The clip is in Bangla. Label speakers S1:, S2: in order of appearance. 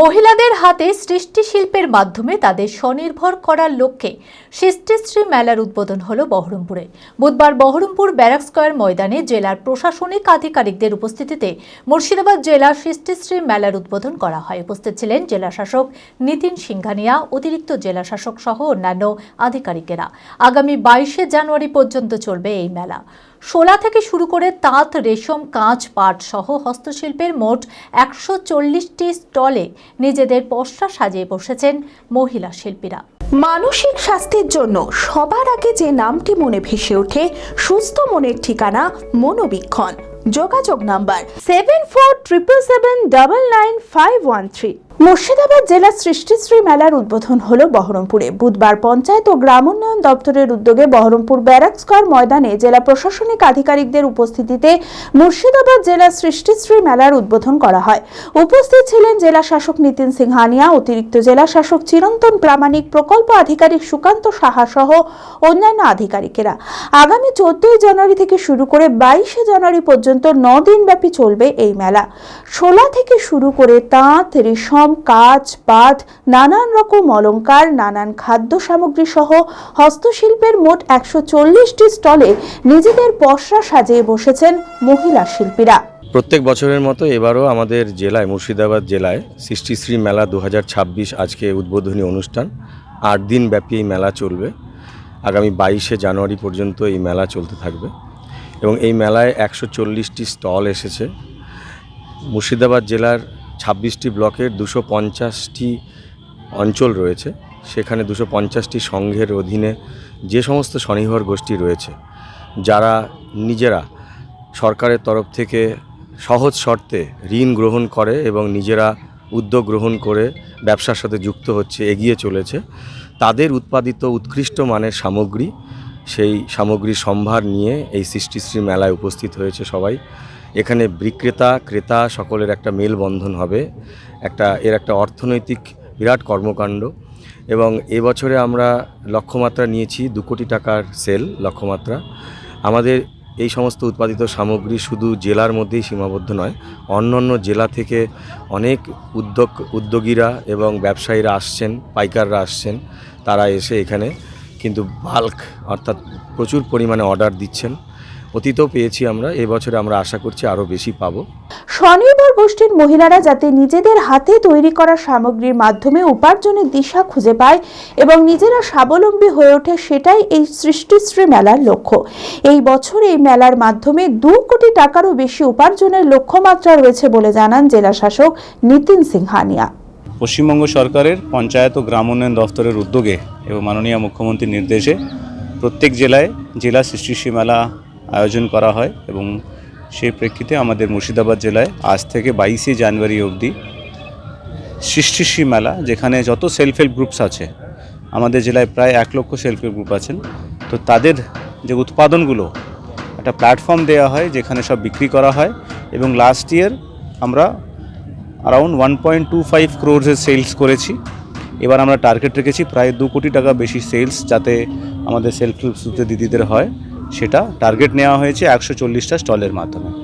S1: মহিলাদের হাতে সৃষ্টি শিল্পের মাধ্যমে তাদের স্বনির্ভর করার লক্ষ্যে সৃষ্টিশ্রী মেলার উদ্বোধন হল বহরমপুরে। বুধবার বহরমপুর ব্যারাক স্কয়ার ময়দানে জেলার প্রশাসনিক আধিকারিকদের উপস্থিতিতে মুর্শিদাবাদ জেলা সৃষ্টিশ্রী মেলার উদ্বোধন করা হয়। উপস্থিত ছিলেন জেলা শাসক নীতিন সিংঘানিয়া, অতিরিক্ত জেলা শাসক সহ অন্যান্য আধিকারিকেরা। আগামী বাইশে জানুয়ারি পর্যন্ত চলবে এই মেলা। শোলা থেকে শুরু করে তাঁত, রেশম, কাঁচ, পাট সহ হস্তশিল্পের মোট একশো চল্লিশটি স্টলে নিজেদের পসরা সাজিয়ে বসেছেন মহিলা শিল্পীরা।
S2: মানসিক স্বাস্থ্যের জন্য সবার আগে যে নামটি মনে ভেসে ওঠে, সুস্থ মনের ঠিকানা মনোবীক্ষণ। যোগাযোগ number seven four triple seven double nine five one three Murshidabad জেলা সৃষ্টিশ্রী মেলার উদ্বোধন হল বহরমপুরে। বুধবার পঞ্চায়েত ও গ্রামোন্নয়ন দপ্তরের উদ্যোগে বহরমপুর ব্যারাক স্কয়ার ময়দানে জেলা প্রশাসনিক আধিকারিকদের উপস্থিতিতে মুর্শিদাবাদ জেলা সৃষ্টিশ্রী মেলার উদ্বোধন করা হয়। উপস্থিত ছিলেন জেলা শাসক নীতিন সিংহানিয়া অতিরিক্ত জেলা শাসক চিরন্তন প্রামাণিক প্রকল্প আধিকারিক সুকান্ত সাহা সহ অন্যান্য আধিকারিকেরা। আগামী চোদ্দই জানুয়ারি থেকে শুরু করে বাইশে জানুয়ারি পর্যন্ত ন দিনব্যাপী চলবে এই মেলা। শোলা থেকে শুরু করে তাঁত, রেশম কাঁচ পাট নানান রকম অলঙ্কার নানান খাদ্য সামগ্রী সহ হস্তশিল্পের মোট একশো চল্লিশটি স্টলে নিজেদের পসরা সাজিয়ে বসেছেন মহিলা শিল্পীরা।
S3: প্রত্যেক বছরের মতো এবারও আমাদের জেলায়, মুর্শিদাবাদ জেলায় সৃষ্টিশ্রী মেলা দু হাজার ছাব্বিশ আজকে উদ্বোধনী অনুষ্ঠান। আট দিন ব্যাপী এই মেলা চলবে। আগামী বাইশে জানুয়ারি পর্যন্ত এই মেলা চলতে থাকবে এবং এই মেলায় একশো চল্লিশটি স্টল এসেছে। মুর্শিদাবাদ জেলার ছাব্বিশটি ব্লকের দুশো পঞ্চাশটি অঞ্চল রয়েছে। সেখানে দুশো পঞ্চাশটি সংঘের অধীনে যে সমস্ত স্বনির্ভর গোষ্ঠী রয়েছে, যারা নিজেরা সরকারের তরফ থেকে সহজ শর্তে ঋণ গ্রহণ করে এবং নিজেরা উদ্যোগ গ্রহণ করে ব্যবসার সাথে যুক্ত হচ্ছে, এগিয়ে চলেছে, তাদের উৎপাদিত উৎকৃষ্ট মানের সামগ্রী, সেই সামগ্রীর সম্ভার নিয়ে এই সৃষ্টিশ্রী মেলায় উপস্থিত হয়েছে সবাই। এখানে বিক্রেতা, ক্রেতা সকলের একটা মেলবন্ধন হবে। একটা, এর একটা অর্থনৈতিক বিরাট কর্মকাণ্ড। এবং এবছরে আমরা লক্ষ্যমাত্রা নিয়েছি দু কোটি টাকার সেল, লক্ষ্যমাত্রা। আমাদের এই সমস্ত উৎপাদিত সামগ্রী শুধু জেলার মধ্যেই সীমাবদ্ধ নয়, অন্য অন্য জেলা থেকে অনেক উদ্যোগ, উদ্যোগীরা এবং ব্যবসায়ীরা আসছেন, পাইকাররা আসছেন, তারা এসে এখানে কিন্তু বাল্ক অর্থাৎ প্রচুর পরিমাণে অর্ডার দিচ্ছেন। অতীতেও পেয়েছি আমরা এবছরে আমরা আশা করছি আরও বেশি পাবো।
S2: স্বনির্ভর গোষ্ঠীর মহিলারা যাতে নিজেদের হাতে তৈরি করা সামগ্রীর মাধ্যমে উপার্জনের দিশা খুঁজে পায় এবং নিজেরা স্বাবলম্বী হয়ে ওঠে সেটাই এই সৃষ্টিশ্রী মেলার লক্ষ্য। এই বছর এই মেলার মাধ্যমে দু কোটি টাকারও বেশি উপার্জনের লক্ষ্যমাত্রা রয়েছে বলে জানান জেলা শাসক নীতিন সিংহানিয়া।
S4: পশ্চিমবঙ্গ সরকারের পঞ্চায়েত ও গ্রাম উন্নয়ন দফতরের উদ্যোগে এবং মাননীয় মুখ্যমন্ত্রীর নির্দেশে প্রত্যেক জেলায় জেলা সৃষ্টিশ্রী মেলা আয়োজন করা হয় এবং সেই প্রেক্ষিতে আমাদের মুর্শিদাবাদ জেলায় আজ থেকে বাইশে জানুয়ারি অবধি সৃষ্টিশ্রী মেলা, যেখানে যত সেলফ হেল্প গ্রুপস আছে, আমাদের জেলায় প্রায় এক লক্ষ সেলফ হেল্প গ্রুপ আছেন, তো তাদের যে উৎপাদনগুলো, একটা প্ল্যাটফর্ম দেওয়া হয় যেখানে সব বিক্রি করা হয় এবং লাস্ট ইয়ার আমরা around one point two five ক্রোর্সের sales করেছি। এবার আমরা টার্গেট রেখেছি প্রায় দু কোটি টাকা বেশি সেলস যাতে আমাদের সেলফ হেল্প দিদিদের হয়। সেটা টার্গেট নেওয়া হয়েছে একশো চল্লিশটা স্টলের মাধ্যমে।